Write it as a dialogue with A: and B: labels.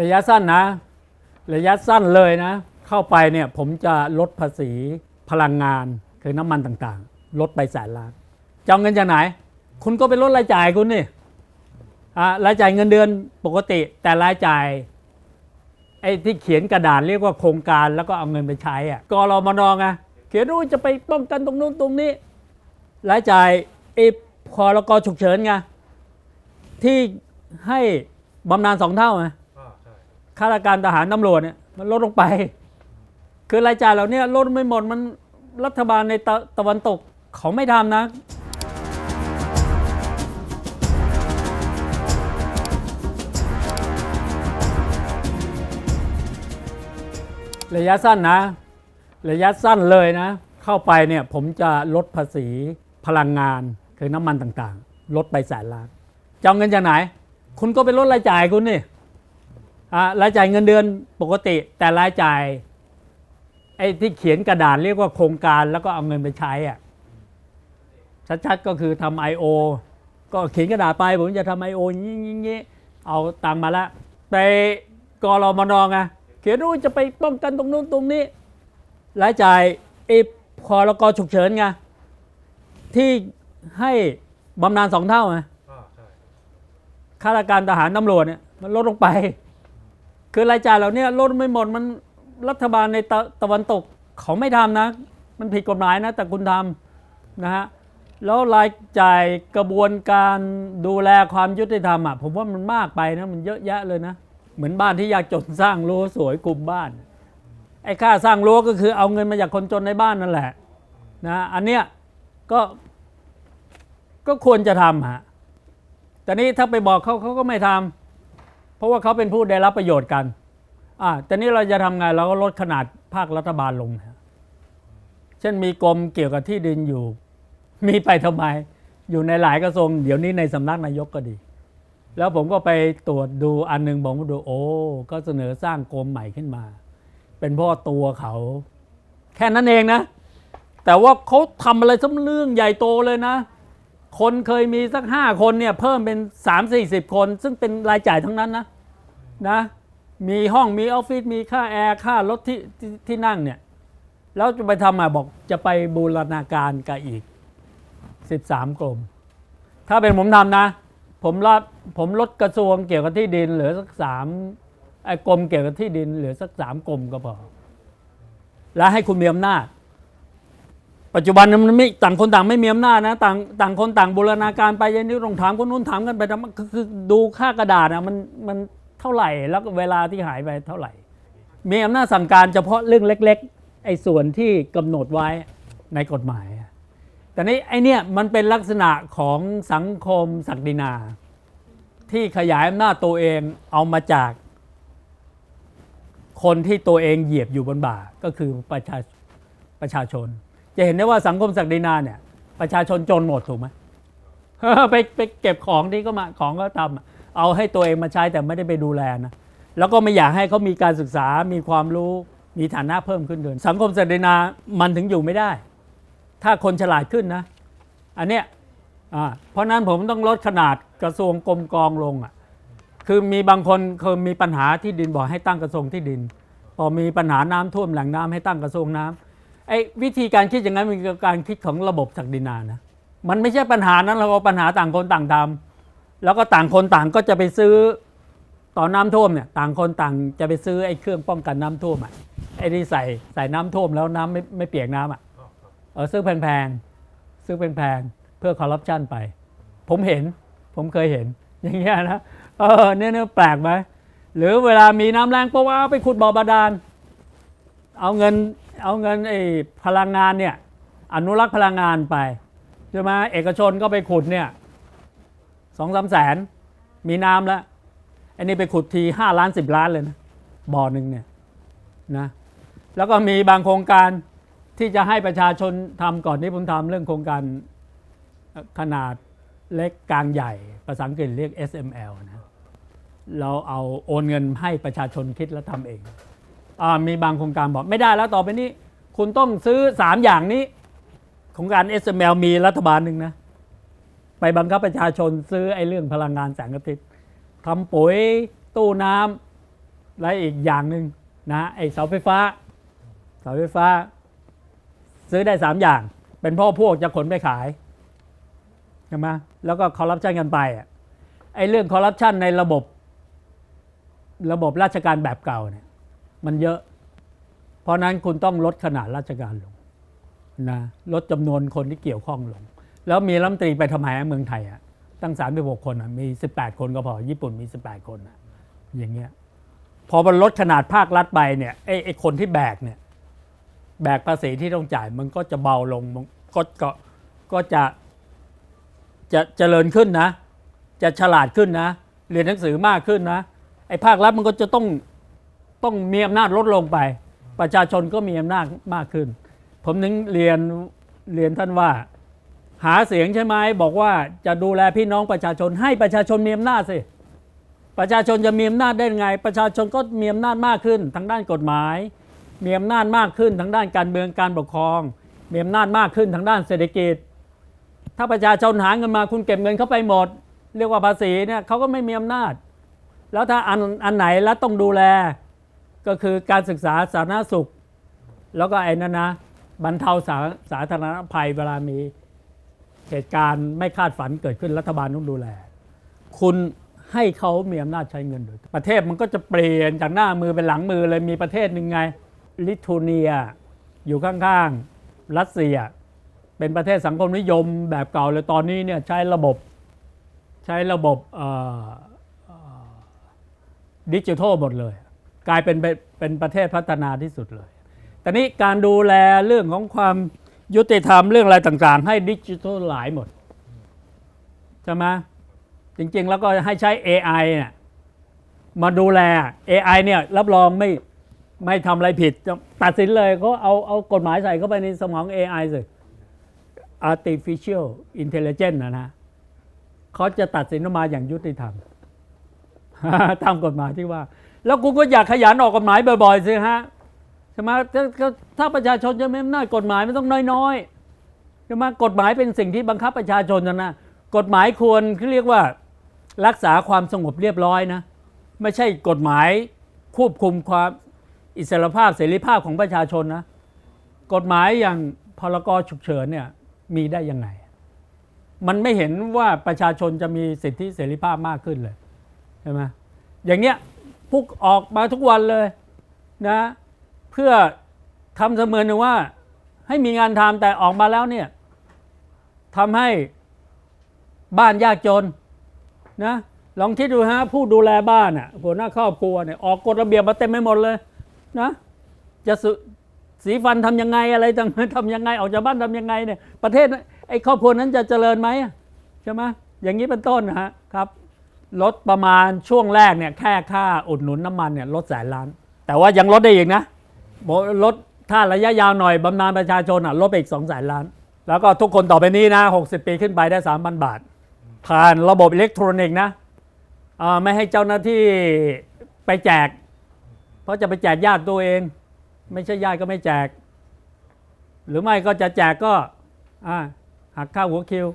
A: ระยะสั้นนะ ระยะสั้นเลยนะ เข้าไปเนี่ยผมจะลดภาษีพลังงานคือน้ำมันต่างๆ ลดไปแสนล้านจะเอาเงินจากไหน คุณก็ไปลดรายจ่ายคุณนี่รายจ่ายเงินเดือนปกติ แต่รายจ่ายไอ้ที่เขียนกระดาษเรียกว่าโครงการแล้วก็เอาเงินไปใช้อะกรมนไงเขียนว่าจะไปป้องกันตรงนู้นตรงนี้ รายจ่ายไอ้พอรกฉุกเฉินไงที่ให้บำนาญสองเท่าไง ข้าราชการทหารตำรวจเนี่ยมันลดลงไป คือรายจ่ายเหล่านี้ลดไม่หมดมันรัฐบาลในตะตะวันตกเขาไม่ทำนะ ระยะสั้นนะ ระยะสั้นเลยนะ เข้าไปเนี่ยผมจะลดภาษีพลังงานคือน้ำมันต่างๆ ลดไปแสนล้านจะเอาเงินจากไหน คุณก็ไปลดรายจ่ายคุณนี่ รายจ่ายเงินเดือนปกติ แต่รายจ่ายไอ้ที่เขียนกระดาษเรียกว่าโครงการแล้วก็เอาเงินไปใช้อะชัดๆก็คือทำ I.O. ก็เขียนกระดาษไปผมจะทำ I.O. อย่างนี้อย่างนี้เอาตังค์มาละไปกรมนไงเขียนว่าจะไปป้องกันตรงนู้นตรงนี้ รายจ่ายไอ้พรกฉุกเฉินไงที่ให้บำนาญสองเท่าไง
B: อ่าใช่
A: ข้าราชการทหารตำรวจเนี่ยมันลดลงไป คือรายจ่ายเหล่านี้ลดไม่หมดมันรัฐบาลในตะตะวันตกเขาไม่ทำนะ มันผิดกฎหมายนะแต่คุณทำนะฮะแล้วรายจ่ายกระบวนการดูแลความยุติธรรมอะผมว่ามันมากไปนะมันเยอะแยะเลยนะ เหมือนบ้านที่อยากจนสร้างรั้วสวยกลุ่มบ้านไอ้ค่าสร้างรั้วก็คือเอาเงินมาจากคนจนในบ้านนั่นแหละนะอันเนี้ยก็ก็ควรจะทำฮะแต่นี้ถ้าไปบอกเขาเขาก็ไม่ทำ ราะว่าเขาเป็นผู้ได้รับประโยชน์กันอ่าแต่นี้เราจะทำไงเราก็ลดขนาดภาครัฐบาลลง เช่นมีกรมเกี่ยวกับที่ดินอยู่ มีไปทำไม อยู่ในหลายกระทรวงเดี๋ยวนี้ในสำนักนายกก็ดี แล้วผมก็ไปตรวจดูอันหนึงผมก็ดูโอ้ก็เสนอสร้างกรมใหม่ขึ้นมา เป็นพ่อตัวเขา แค่นั้นเองนะ แต่ว่าเขาทำอะไรซ้ำเรื่องใหญ่โตเลยนะ คนเคยมีสักห้าคนเนี่ยเพิ่มเป็น3 4 0คน ซึ่งเป็นรายจ่ายทั้งนั้นนะนะมีห้องมีออฟฟิศมีค่าแอร์ค่ารถที่ที่ที่นั่งเนี่ยแล้วจะไปทำมาบอกจะไปบูรณาการกับอีก 13 กรม ถ้าเป็นผมทำนะ ผมลดผมลดกระทรวงเกี่ยวกับที่ดินเหลือสักสามไอ้กรมเกี่ยวกับที่ดินเหลือสักสามกรมก็พอ แล้วให้คุณมีอำนาจ ปัจจุบันมันไม่ต่างคนต่างไม่มีอำนาจนะต่างต่างคนต่างบูรณาการไปยันนี้ต้องถามคนนู้นถามกันไปทำคือดูค่ากระดาษนะมันมันเท่าไหร่แล้วเวลาที่หายไปเท่าไหร่ มีอำนาจสั่งการเฉพาะเรื่องเล็ก ๆ ไอ้ส่วนที่กำหนดไว้ในกฎหมาย แต่นี้ไอ้เนี่ยมันเป็นลักษณะของสังคมศักดินา ที่ขยายอำนาจตัวเองเอามาจาก คนที่ตัวเองเหยียบอยู่บนบ่าก็คือประชาประชาชน จะเห็นได้ว่าสังคมศักดินาเนี่ย ประชาชนจนหมดถูกไหมไปไปเก็บของที่ก็มาของก็ทำอะเอาให้ตัวเองมาใช้แต่ไม่ได้ไปดูแลนะแล้วก็ไม่อยากให้เขามีการศึกษา มีความรู้มีฐานะเพิ่มขึ้นเดินสังคมศักดินามันถึงอยู่ไม่ได้ ถ้าคนฉลาดขึ้นนะ อันเนี้ยอ่าเพราะนั้นผมต้องลดขนาดกระทรวงกรมกองลงอะคือมีบางคนเคยมีปัญหาที่ดินบอกให้ตั้งกระทรวงที่ดิน พอมีปัญหาน้ำท่วมแหล่งน้ำให้ตั้งกระทรวงน้ำ ไอ้วิธีการคิดอย่างนั้นมันคือการคิดของระบบศักดินานะมันไม่ใช่ปัญหานั้นเราปัญหาต่างคนต่างทำแล้วก็ต่างคนต่างก็จะไปซื้อตอนน้ำท่วมเนี่ยต่างคนต่างจะไปซื้อไอ้เครื่องป้องกันน้ำท่วมอะไอ้ที่ใส่ใส่น้ำท่วมแล้วน้ำไม่ไม่เปียกน้ำอะเออซื้อแพงๆซื้อแพงๆเพื่อคอร์รัปชันไป ผมเห็นผมเคยเห็นอย่างเงี้ยนะเออเนี่ยเนี่ยแปลกไหมหรือเวลามีน้ำแรงปุ๊บเอาไปขุดบ่อบาดาลเอาเงิน เอาเงินไอ้พลังงานเนี่ยอนุรักษ์พลังงานไปใช่ไหมเอกชนก็ไปขุดเนี่ยสองสามแสนมีน้ำแล้วอันนี้ไปขุดทีห้าล้านสิบล้านเลยนะบ่อหนึ่งเนี่ยนะแล้วก็มีบางโครงการที่จะให้ประชาชนทำก่อนที่ผมทำเรื่องโครงการขนาดเล็กกลางใหญ่ ภาษาอังกฤษเรียก SML นะเราเอาโอนเงินให้ประชาชนคิดแล้วทำเอง อามีบางโครงการบอกไม่ได้แล้วต่อไปนี้ คุณต้องซื้อ 3 อย่างนี้โครงการ SML มีรัฐบาลหนึ่งนะ ไปบังคับประชาชนซื้อไอ้เรื่องพลังงานแสงอาทิตย์ทำปุ๋ยตู้น้ำและอีกอย่างหนึ่งนะไอ้เสาไฟฟ้า เสาไฟฟ้า ซื้อได้สามอย่าง เป็นพ่อพวกจะขนไปขายใช่ไหมแล้วก็คอร์รัปชันกันไปอะไอ้เรื่องคอร์รัปชันในระบบ ระบบราชการแบบเก่าเนี่ย มันเยอะ เพราะนั้นคุณต้องลดขนาดราชการลงนะลดจำนวนคนที่เกี่ยวข้องลง แล้วมีรัฐมนตรีไปทำไมเมืองไทยอะตั้ง36คนอะมี 18 คนก็พอ ญี่ปุ่นมี 18 คนอะอย่างเงี้ยพอมันลดขนาดภาครัฐไปเนี่ยไอ้ไอ้คนที่แบกเนี่ยแบกภาษีที่ต้องจ่ายมันก็จะเบาลงมันก็ก็ก็จะจะเจริญขึ้นนะ จะฉลาดขึ้นนะ เรียนหนังสือมากขึ้นนะ ไอ้ภาครัฐมันก็จะต้อง ต้องมีอำนาจลดลงไป ประชาชนก็มีอำนาจมากขึ้น ผมนึงเรียนเรียนท่านว่า หาเสียงใช่ไหมบอกว่าจะดูแลพี่น้องประชาชนให้ประชาชนมีอำนาจสิประชาชนจะมีอำนาจได้ไง ประชาชนก็มีอำนาจมากขึ้น ทางด้านกฎหมาย มีอำนาจมากขึ้นทางด้านการเมืองการปกครอง มีอำนาจมากขึ้นทางด้านเศรษฐกิจ ถ้าประชาชนหาเงินมาคุณเก็บเงินเข้าไปหมด เรียกว่าภาษีเนี่ยเขาก็ไม่มีอำนาจ แล้วถ้าอันอันไหนแล้วต้องดูแล ก็คือการศึกษาสาธารณสุข แล้วก็ไอ้นั่นนะบรรเทาสาสาธารณภัยเวลามีเหตุการณ์ไม่คาดฝันเกิดขึ้นรัฐบาลต้องดูแล คุณให้เขามีอำนาจใช้เงินโดยประเทศมันก็จะเปลี่ยนจากหน้ามือเป็นหลังมือเลยมีประเทศหนึ่งไงลิทัวเนีย อยู่ข้างๆรัสเซีย เป็นประเทศสังคมนิยมแบบเก่าเลยตอนนี้เนี่ยใช้ระบบใช้ระบบดิจิทัลหมดเลย กลายเป็นเป็นเป็นประเทศพัฒนาที่สุดเลย แต่นี้การดูแลเรื่องของความยุติธรรมเรื่องอะไรต่างๆ ให้ดิจิทัลหลายหมด ใช่ไหมจริงๆ แล้วก็ให้ใช้ AI เนี่ยมาดูแล AI เนี่ยรับรองไม่ไม่ทำอะไรผิด ตัดสินเลยก็เอาเอากฎหมายใส่เข้าไปในสมอง AI สิ artificial intelligence นะนะเขาจะตัดสินออกมาอย่างยุติธรรมตามกฎหมายที่ว่า แล้วกูก็อยากขยันออกกฎหมายบ่อยๆสิฮะใช่ไหมถ้าถ้าประชาชนจะไม่อำนากฎหมายไม่ต้องน้อยๆใช่ไหมกฎหมายเป็นสิ่งที่บังคับประชาชนนะนะ กฎหมายควรเรียกว่ารักษาความสงบเรียบร้อยนะ ไม่ใช่กฎหมายควบคุมความอิสรภาพเสรีภาพของประชาชนนะ กฎหมายอย่างพรกฉุกเฉินเนี่ยมีได้ยังไง มันไม่เห็นว่าประชาชนจะมีสิทธิเสรีภาพมากขึ้นเลยใช่ไหมอย่างเนี้ย พุกออกมาทุกวันเลยนะเพื่อทำเสมือนว่า ให้มีงานทำแต่ออกมาแล้วเนี่ยทำให้บ้านยากจนนะลองคิดดูฮะผู้ดูแลบ้านอะหัวหน้าครอบครัวเนี่ยออกกฎระเบียบมาเต็มไปหมดเลยนะจะส,สีฟันทำยังไงอะไรต่างทำยังไงออกจากบ้านทำยังไงเนี่ยประเทศไอ้ครอบครัวนั้นจะเจริญไหมใช่ไหมอย่างนี้เป็นต้นนะฮะครับ ลดประมาณช่วงแรกเนี่ยแค่ค่าอุดหนุนน้ำมันเนี่ยลดแสนล้าน แต่ว่ายังลดได้อีกนะลดถ้าระยะยาวหน่อยบำนาญประชาชนอะลดไปอีกสองแสนล้าน แล้วก็ทุกคนต่อไปนี้นะ60 ปีขึ้นไปได้สามพันบาท ผ่านระบบอิเล็กทรอนิกส์นะไม่ให้เจ้าหน้าที่ไปแจก เพราะจะไปแจกญาติตัวเอง ไม่ใช่ญาติก็ไม่แจก หรือไม่ก็จะแจกก็หักค่าหัวคิว